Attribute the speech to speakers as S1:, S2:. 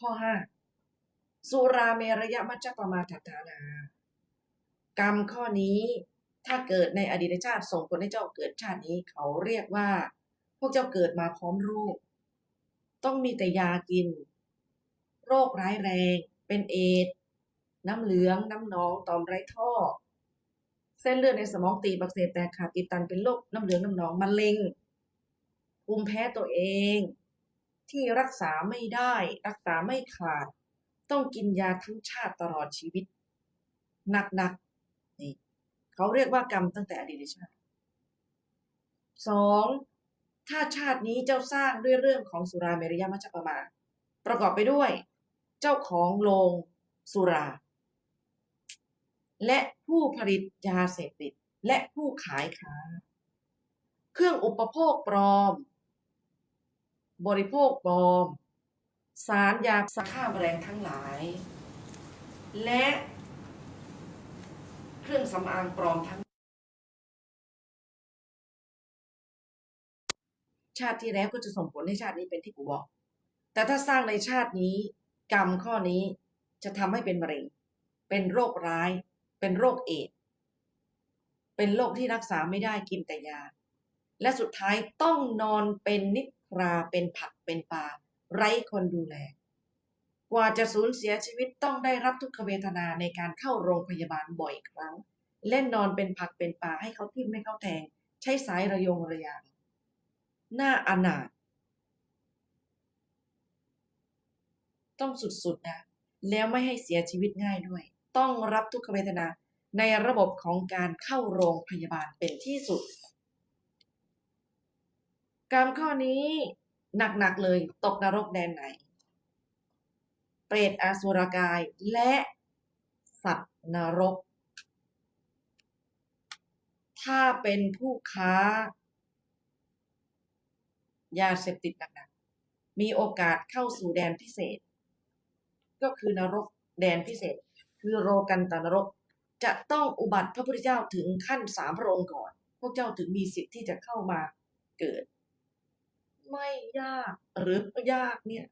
S1: ข้อห้าสุราเมรยมัจจปมาทัฐานา กรรมข้อนี้ถ้าเกิดในอดีตชาติส่งผลให้เจ้าเกิดชาตินี้ เขาเรียกว่า พวกเจ้าเกิดมาพร้อมโรค ต้องมีแต่ยากิน โรคร้ายแรง เป็นเอดส์น้ำเหลือง น้ำหนองตอมไร้ท่อ เส้นเลือดในสมองตีบักเสบแตกขาดติดตันเป็นโรคน้ำเหลืองน้ำหนองมะเร็งภูมิแพ้ตัวเอง ที่รักษาไม่ได้ รักษาไม่ขาด ต้องกินยาทั้งชาติตลอดชีวิตหนักๆนี่เขาเรียกว่ากรรมตั้งแต่อดีตชาติสองถ้าชาตินี้เจ้าสร้างด้วยเรื่องของสุราเมรยมัจจปมา ประกอบไปด้วย เจ้าของโรงสุรา และผู้ผลิตยาเสพติด และผู้ขายค้า เครื่องอุปโภคปลอม บริโภคปลอม สารยาฆ่าแมลงทั้งหลาย และเครื่องสำอางปลอมทั้ง ชาติที่แล้วก็จะส่งผลให้ชาตินี้เป็นที่กูบอก แต่ถ้าสร้างในชาตินี้ กรรมข้อนี้จะทำให้เป็นมะเร็ง เป็นโรคร้าย เป็นโรคเอดเป็นโรคที่รักษาไม่ได้กินแต่ยา และสุดท้ายต้องนอนเป็นนิทราเป็นผักเป็นปลาไร้คนดูแล กว่าจะสูญเสียชีวิตต้องได้รับทุกขเวทนาในการเข้าโรงพยาบาลบ่อยครั้ง เล่นนอนเป็นผักเป็นปลาให้เขาทิ่มให้เขาแทง ใช้สายระยงระยางหน้าอนาถต้องสุดๆนะแล้วไม่ให้เสียชีวิตง่ายด้วย ต้องรับทุกขเวทนาในระบบของการเข้าโรงพยาบาลเป็นที่สุด กรรมข้อนี้หนักๆเลยตกนรกแดนไหน เปรตอาสุรกายและสัตว์นรก ถ้าเป็นผู้ค้า ยาเสพติดหนักๆมีโอกาสเข้าสู่แดนพิเศษ ก็คือนรกแดนพิเศษ คือโรกันตานรก จะต้องอุบัติพระพุทธเจ้าถึงขั้นสามพระองค์ก่อน พวกเจ้าถึงมีสิทธิ์ที่จะเข้ามาเกิด ไม่ยากหรือยากเนี่ย